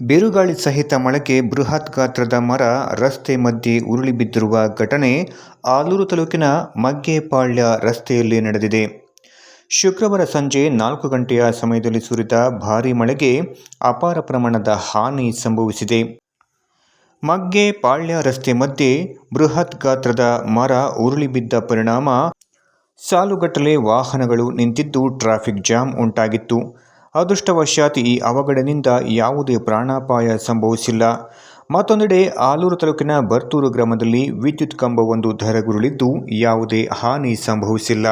ಬಿರುಗಾಳಿ ಸಹಿತ ಮಳೆಗೆ ಬೃಹತ್ ಗಾತ್ರದ ಮರ ರಸ್ತೆ ಮಧ್ಯೆ ಉರುಳಿ ಬಿದ್ದಿರುವ ಘಟನೆ ಆಲೂರು ತಾಲೂಕಿನ ಮಗ್ಗೆಪಾಳ್ಯ ರಸ್ತೆಯಲ್ಲಿ ನಡೆದಿದೆ. ಶುಕ್ರವಾರ ಸಂಜೆ ನಾಲ್ಕು ಗಂಟೆಯ ಸಮಯದಲ್ಲಿ ಸುರಿದ ಭಾರೀ ಮಳೆಗೆ ಅಪಾರ ಪ್ರಮಾಣದ ಹಾನಿ ಸಂಭವಿಸಿದೆ. ಮಗ್ಗೆ ಪಾಳ್ಯ ರಸ್ತೆ ಮಧ್ಯೆ ಬೃಹತ್ ಗಾತ್ರದ ಮರ ಉರುಳಿ ಬಿದ್ದ ಪರಿಣಾಮ ಸಾಲುಗಟ್ಟಲೆ ವಾಹನಗಳು ನಿಂತಿದ್ದು ಟ್ರಾಫಿಕ್ ಜಾಮ್ ಉಂಟಾಗಿತ್ತು. ಅದೃಷ್ಟವಶಾತ್ ಈ ಅವಘಡದಿಂದ ಯಾವುದೇ ಪ್ರಾಣಾಪಾಯ ಸಂಭವಿಸಿಲ್ಲ. ಮತ್ತೊಂದೆಡೆ ಆಲೂರು ತಾಲೂಕಿನ ಬರ್ತೂರು ಗ್ರಾಮದಲ್ಲಿ ವಿದ್ಯುತ್ ಕಂಬವೊಂದು ಧರಗುರುಳಿದ್ದು ಯಾವುದೇ ಹಾನಿ ಸಂಭವಿಸಿಲ್ಲ.